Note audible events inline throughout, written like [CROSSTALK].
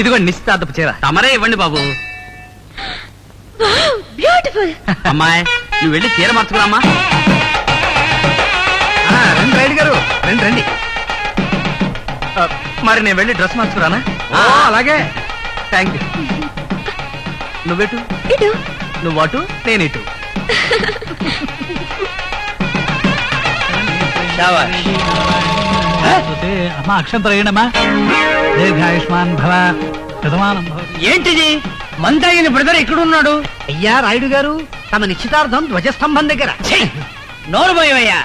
ఇదిగో నిశ్చితార్థపు చీర. తమరే ఇవ్వండి బాబు. బ్యూటిఫుల్. అమ్మాయి నువ్వు వెళ్ళి చీర మార్చుకురామ్మా. ఆ, రండి రైడ్ గారు. రండి రండి. మరి నేను వెళ్ళి డ్రెస్ మార్చుకురానా? ఓ, అలాగే. థ్యాంక్ యూ నువ్వెటు? ఇటు. నువ్వు అటు నేను ఇటు అమ్మా వేయండమ్మా. దీర్ఘాయుష్మాన్ భవ. ఏంటిది? మందగిన బ్రదర్ ఎక్కడున్నాడు? అయ్యా రాయుడు గారు తమ నిశ్చితార్థం ధ్వజస్తంభం దగ్గర. నోరు పోయవయ్యా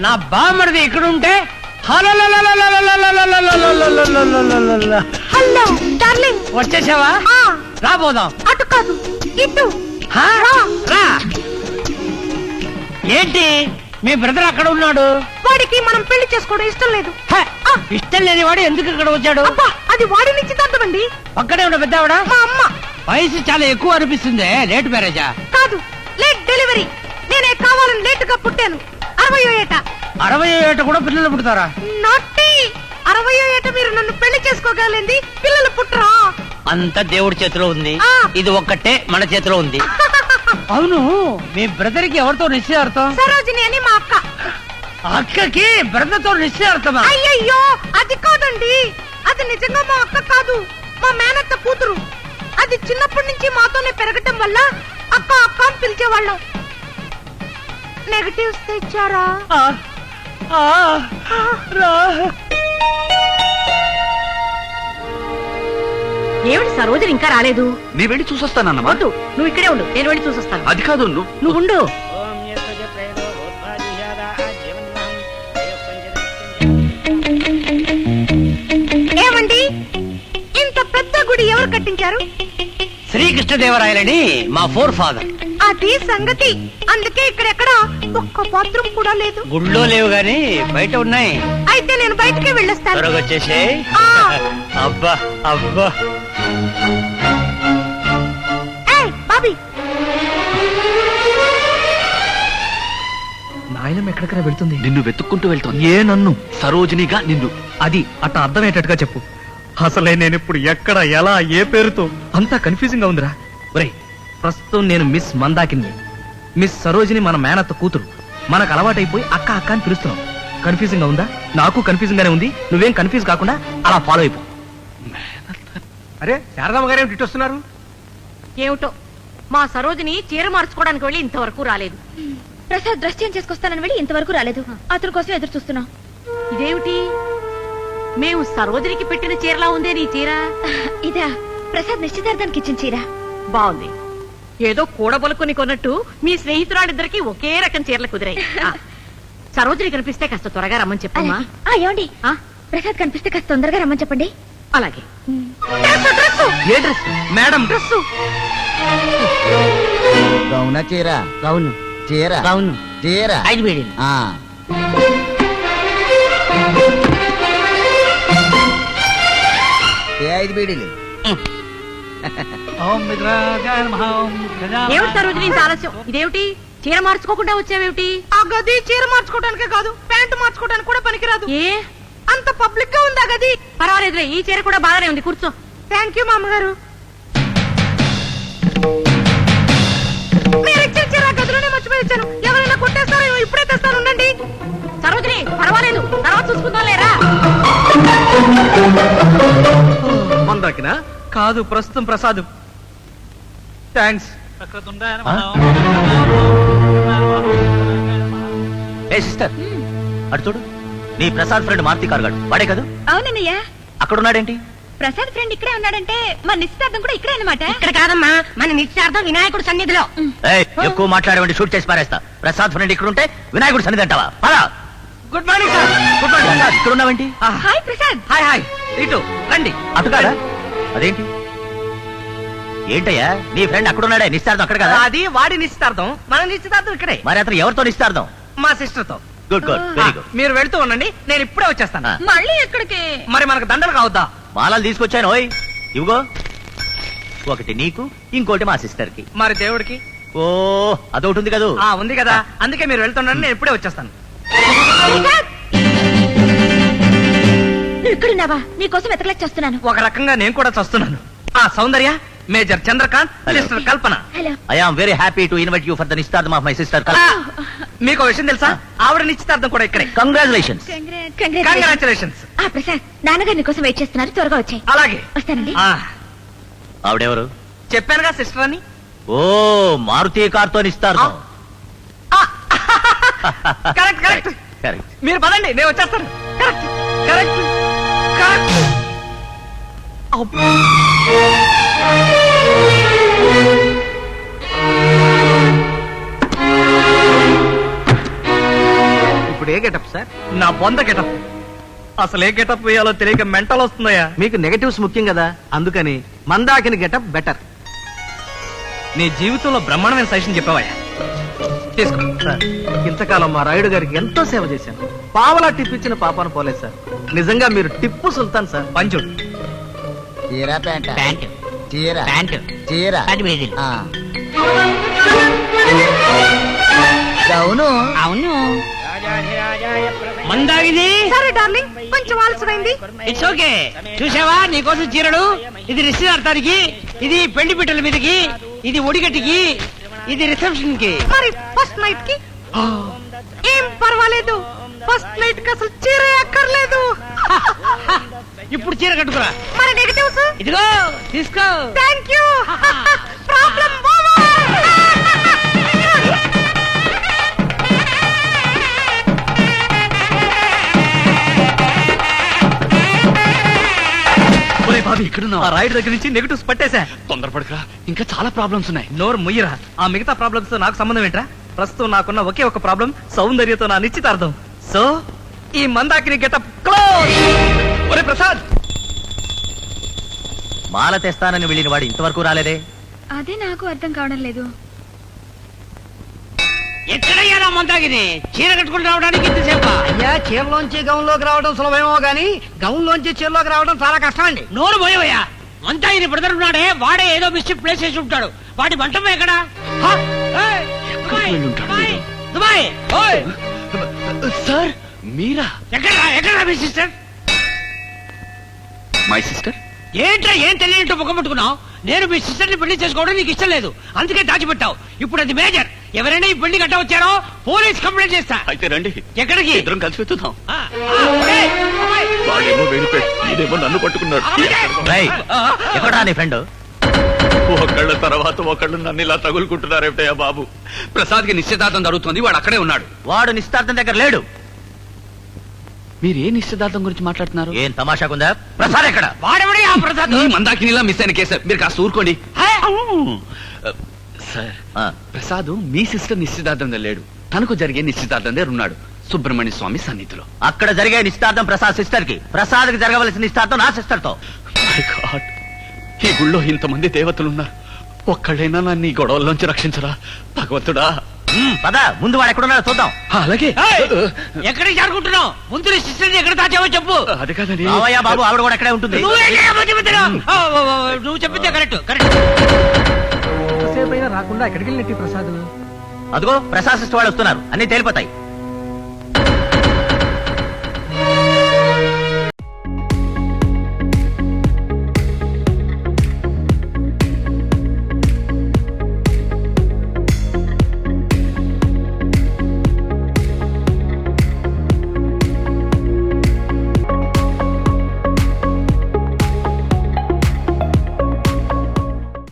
నా బామ్మడిది ఎక్కడుంటే? హలో డార్లింగ్ వచ్చేసావా ఆ రాబోదాం అటు కాదు ఇటు హా? రా. రా ఏంటి మీ బ్రదర్ అక్కడ ఉన్నాడు వాడికి మనం పెళ్ళి చేసుకోవడం ఇష్టం లేదు హ, ఇష్టం లేని వాడు ఎందుకు ఇక్కడ వచ్చాడు? అది వాడి నిశ్చితార్థం అండి పక్కనే ఉన్న పెద్దావిడ? మా అమ్మ. వయసు చాలా ఎక్కువ అనిపిస్తుంది. లేట్ మ్యారేజా? కాదు లేట్ డెలివరీ. నేనే కావాలని లేట్గా పుట్టాను. అరవయో ఏట. అరవై ఏట కూడా పిల్లలు పుడతారా? నాటి అరవయో ఏట మీరు నన్ను పెళ్ళి చేసుకోగలింది పిల్లలు పుట్టరా? అంత దేవుడి చేతిలో ఉంది. ఇది ఒక్కటే మన చేతిలో ఉంది. [LAUGHS] అవును మీ బ్రదర్కి ఎవరితో నిశ్చయార్థం? సరోజిని అని మా అక్క అక్కకి బ్రదర్తో నిశ్చయార్థమా? అయ్యయ్యో అది కాదండి. అది నిజంగా మా అక్క కాదు మా మేనత్త కూతురు. అది చిన్నప్పటి నుంచి మాతోనే పెరగటం వల్ల అక్క అక్క అని పిలిచేవాళ్ళం. నెగటివ్స్ తెచ్చారా? ఆ, ఆ, రా. ఏమిటి సరోజని ఇంకా రాలేదు? నీ వెళ్ళి చూసొస్తానన్నమా? వద్దు నువ్వు ఇక్కడే ఉండు నేను వెళ్ళి చూసొస్తాను. అది కాదు నువ్వు నువ్వు ఉండు. ఎవరు కట్టించారు? శ్రీకృష్ణదేవరాయలని మా ఫోర్ ఫాదర్. అది సంగతి. అందుకే ఇక్కడెక్కడ ఒక్క బాత్రూమ్ కూడా లేదు. గుళ్ళో లేవు గాని బయట ఉన్నాయి. అయితే నేను బయటికి వెళ్ళొస్తాను. త్వరగా వచ్చేసే ఆ. అబ్బా అబ్బా. ఏయ్, బాబీ. నాయనం ఎక్కడికైనా వెళ్తుంది. నిన్ను వెతుక్కుంటూ వెళ్తోంది. ఏ నన్ను? సరోజినిగా నిన్ను. అది అట్ట అర్థమయ్యేటట్టుగా చెప్పు. అసలే నేను ఇప్పుడు ఎక్కడ ఎలా ఏ పేరుతో? అంతా కన్ఫ్యూజింగ్గా ఉందిరా. ఒరేయ్ ప్రస్తుతం నేను మిస్ మందాకిని. మిస్ సరోజిని మన మేనత్త కూతురు. మనకు అలవాటైపోయి అక్క అక్క అని పిలుస్తున్నాం. కన్ఫ్యూజింగ్గా ఉందా? నాకు కన్ఫ్యూజింగ్ గానే ఉంది. నువ్వేం కన్ఫ్యూజ్ కాకుండా అలా ఫాలో అయిపో. అరే శారదమ్మ గారు ఏమిటి వస్తున్నారు ఏమిటో? మా సరోజిని చీర మార్చుకోవడానికి వెళ్ళి ఇంతవరకు రాలేదు. ప్రసాద్ డ్రెస్ చేంజ్ చేసుకొస్తానని వెళ్ళి ఇంతవరకు రాలేదు. అతని కోసం ఎదురు చూస్తున్నాం. ఇదేమిటి? మేము సరోజినికి పెట్టిన చీరలా ఉందే నీ చీర? [LAUGHS] ఇదా ప్రసాద్ నిశ్చితార్థానికి ఇచ్చిన చీర. బాగుంది. ఏదో కూడబలుకొని కొన్నట్టు మీ స్నేహితురాలిద్దరికి ఒకే రకం చీరలు కుదిరాయి. ఆ, [LAUGHS] సరోజిని కనిపిస్తే కాస్త త్వరగా రమ్మని చెప్పమ్మా. ఆ, ఏమండి? ఆ, ప్రసాద్ కనిపిస్తే కాస్త తొందరగా రమ్మని చెప్పండి. అలాగే. ఏ డ్రెస్ మేడం డ్రెస్ గౌన చీర? అవును చీర? అవును చీర? ఐదు వేడి ఐదు బీడీలు. ఏమిటి సరోజిని ఇంత ఆలస్యం? ఇదేమిటి? చీర మార్చుకోకుండా వచ్చావేమిటి? ఆ గది చీర మార్చుకోవడానికే కాదు ప్యాంటు మార్చుకోవడానికి కూడా పనికిరాదు. ఏ? అంత పబ్లిక్గా ఉందా గది? పర్వాలేదులే ఈ చీర కూడా బాగానే ఉంది కూర్చో. థ్యాంక్ యూ మామగారు. మీరు ఇచ్చిన చీర ఆ గదిలోనే మర్చిపోయి వచ్చాను. ఎవరైనా కొట్టేస్తారో ఇప్పుడే తెస్తాను ఉండండి. సరోజిని పర్వాలేదు తర్వాత చూసుకుందాం లేరా మందాకినా కాదు ప్రస్తుతం ప్రసాద్. థ్యాంక్స్ ఏ సిస్టర్ అటు చూడు. నీ ప్రసాద్ ఫ్రెండ్ మార్తి కార్గాడు వాడే కదా? అవునన్నయ్య. అక్కడ ఉన్నాడేంటి ప్రసాద్ ఫ్రెండ్ ఇక్కడే ఉన్నాడంటే మన నిశ్చితార్థం కూడా ఇక్కడే అన్నమాట. ఇక్కడ కాదమ్మా మన నిశ్చార్థం వినాయకుడు సన్నిధిలో. ఏయ్, ఎక్కువ మాట్లాడేవండి షూట్ చేసి పారేస్తా. ప్రసాద్ ఫ్రెండ్ ఇక్కడ ఉంటే వినాయకుడు సన్నిధి అంటావా? పదా. Good morning sir good morning ఇక్కడ ఉన్నావేంటి హాయ్ ప్రసాద్. Hi hi. ఇటు రండి. అటు కాదా అదేంటి? ఏంటయ్యా? నీ ఫ్రెండ్ అక్కడ ఉన్నాడే నిశ్చార్థం అక్కడ కదా? అది వాడి నిశ్చితార్థం. మన నిశ్చితార్థం ఇక్కడే. మరి అతను ఎవరితో నిశ్చార్థం మా సిస్టర్తో గుడ్ గుడ్ వెరీ గుడ్ మీరు వెళ్తూ ఉండండి నేను ఇప్పుడే వచ్చేస్తాను. ఆ. మళ్ళీ ఎక్కడికి? మరి మనకు దండలు కావద్దా? మాలలు తీసుకొచ్చాను ఓయ్. ఇవిగో ఒకటి నీకు ఇంకోటి మా సిస్టర్కి. మరి దేవుడికి? ఓ అదొకటి ఉంది కదా? ఆ ఉంది కదా. అందుకే మీరు వెళ్తుండండి నేను ఇప్పుడే వచ్చేస్తాను. నువ్వు ఇక్కడున్నావా నీకోసం ఎతకలేక చేస్తున్నాను. ఒక రకంగా నేను కూడా చస్తున్నాను. ఆ Soundarya major Chandrakanth Hello. Kalpana. Hello I am very happy to invite you for the నిశ్చితార్థం ఆఫ్ మై సిస్టర్ మీకు విషయం తెలుసా? ఆవిడ నిశ్చితార్థం కూడా ఇక్కడే. కంగ్రాచులేషన్స్ కంగ్రాచులేషన్స్ ఆ ప్రసాద్ నాన్నగారు నీకోసం వెయిట్ చేస్తున్నారు. త్వరగా వచ్చాయి. అలాగే. వస్తానండి. ఆ, ఆవిడెవరు? చెప్పానుగా సిస్టర్ అని ఓ మారుతి కార్తో నిస్తార్థం [LAUGHS] కరెక్ట్ కరెక్ట్. కరెక్ట్ మీరు పదండి నేను వచ్చేస్తాను. Correct correct. ఇప్పుడు ఏ గెటప్ సార్ నా బొంద గెటప్ అసలు ఏ గెటప్ వేయాలో తెలియక మెంటల్ వస్తుందయ్యా. మీకు నెగటివ్స్ ముఖ్యం కదా? అందుకని మందాకిని గెటప్ బెటర్ నీ జీవితంలో బ్రహ్మాండమైన సజెషన్ చెప్పావయ్యా. తీసుకో. సార్ ఇంతకాలం మా రాయుడు గారికి ఎంతో సేవ చేశాను. పావలా టిప్ ఇచ్చిన పాపాను పోలేదు సార్. నిజంగా మీరు టిప్పు సుల్తాన్ సార్. పంచుడు చీర ప్యాంట్? ప్యాంట్. చీర? ప్యాంట్. చీర? ఆ. గౌను అవును. మందాగిది సరే డార్లింగ్. కొంచెం ఆలస్యమైంది. It's okay. చూసావా? నీకోసం చీరలు. ఇది నిశ్చితార్థానికి ఇది పెళ్ళి పిట్టల మీదకి ఇది ఒడిగట్టికి ఇది రిసెప్షన్కి మరి ఫస్ట్ నైట్కి ఏం పర్వాలేదు. ఫస్ట్ నైట్కి అసలు చీర అక్కర్లేదు ఇప్పుడు చీర కట్టుకురా. మరి నెగటివ్స్ ఇదిగో తీసుకో. థ్యాంక్ యూ ప్రాబ్లం ఒరే బాబీ ఇక్కడ ఆ రైడ్ దగ్గర నుంచి నెగటివ్స్ పట్టేశా. తొందరపడకరా ఇంకా చాలా ప్రాబ్లమ్స్ ఉన్నాయి. నోరు ముయ్యరా. ఆ మిగతా ప్రాబ్లమ్స్తో నాకు సంబంధం ఏంట్రా? ప్రస్తుతం నాకున్న ఒకే ఒక ప్రాబ్లం సౌందర్యతో నా నిశ్చితార్థం. సో ఈ మందాకిని గెటప్ క్లోజ్ ఒరే ప్రసాద్. మాల తెస్తానని వెళ్ళిన వాడు ఇంతవరకు రాలేదే? అదే నాకు అర్థం కావడం లేదు. ఎక్కడయ్యారా మందాగిది చీర కట్టుకుని రావడానికి ఇంతసేపు? అయ్యా చీరలోంచి గౌన్లోకి రావడం సులభమేమో గానీ గౌన్లోంచి చీరలోకి రావడం చాలా కష్టం అండి. నోరు పోయవయ్యా. మందాగిని బ్రదర్ ఉన్నాడే వాడే ఏదో మిస్టేక్ ప్లేస్ చేసి ఉంటాడు. వాడి మంటపం ఎక్కడ? హ? ఏయ్, దుబాయ్, దుబాయ్, దుబాయ్. ఓయ్ సార్ మీరా? ఎక్కడ ఎక్కడ మీ సిస్టర్? My sister? ఏంట్రా ఏం తెలియనట్టు ముఖం పట్టుకున్నావు నేను మీ సిస్టర్ని పెళ్ళి చేసుకోవడం నీకు ఇష్టం లేదు. అందుకే దాచిపెట్టావు. ఇప్పుడు అది మేజర్. ఎవరైనా ఈ పెళ్ళి కట్ట వచ్చారో పోలీస్ కంప్లైంట్ చేస్తా. అయితే రండి. ఎక్కడికి? ఇద్దరం కలిసి వెతుకుతాం ఆ, ఆ, ఏయ్, అమ్మాయి. వాడేమో వెళ్ళిపోయి ఇదేమో నన్ను పట్టుకున్నాడు. ఎక్కడా నీ ఫ్రెండ్? ఒకళ్ళ తర్వాత ఒకళ్ళు నన్ను ఇలా తగులుకుంటున్నారేమిటయ్యా బాబు? ప్రసాద్కి నిశ్చితార్థం జరుగుతుంది వాడు అక్కడే ఉన్నాడు. వాడు నిశ్చితార్థం దగ్గర లేడు. మీరు ఏ నిశ్చితార్థం గురించి మాట్లాడుతున్నారు? ఏం తమాషాకుందా ప్రసాద్ ఎక్కడ? వాడెవడే ఆ ప్రసాద్? మందాకినిలా మిస్ అయిన కేసు. మీరు కాస్త ఊరుకోండి. హే? సార్. ఆ, ప్రసాద్ మీ సిస్టర్ నిశ్చితార్థం దగ్గర లేడు. తనకు జరిగే నిశ్చితార్థం దగ్గర ఉన్నాడు. సుబ్రహ్మణ్య స్వామి సన్నిధిలో. అక్కడ జరిగే నిశ్చితార్థం ప్రసాద్ సిస్టర్కి. ప్రసాద్కి జరగవలసిన నిశ్చితార్థం నా సిస్టర్తో. God. ఈ గుళ్ళో ఇంతమంది దేవతలు ఉన్నారు ఒక్కళ్ళైనా నన్ను ఈ గొడవల్లోంచి రక్షించరా? భగవంతుడా. పద ముందు వాడు ఎక్కడున్నాడో చూద్దాం. అలాగే. ఎక్కడికి జరుగుతున్నావు ముందు నీ ఎక్కడ దాచావో చెప్పు. అది కాదండి రావయ్యా బాబు ఆవిడ కూడా అక్కడే ఉంటుంది. నువ్వు ఎక్కడ మధ్య మధ్యలో? ఆ, ఆ, ఆ, నువ్వు చెప్పిందే కరెక్ట్ కరెక్ట్. ఎంతసేపు అయినా రాకుండా ఎక్కడికి వెళ్ళినట్టు ప్రసాద్? అదిగో ప్రసాద్ సిస్టర్ వాళ్ళు వస్తున్నారు. అన్ని తేలిపోతాయి.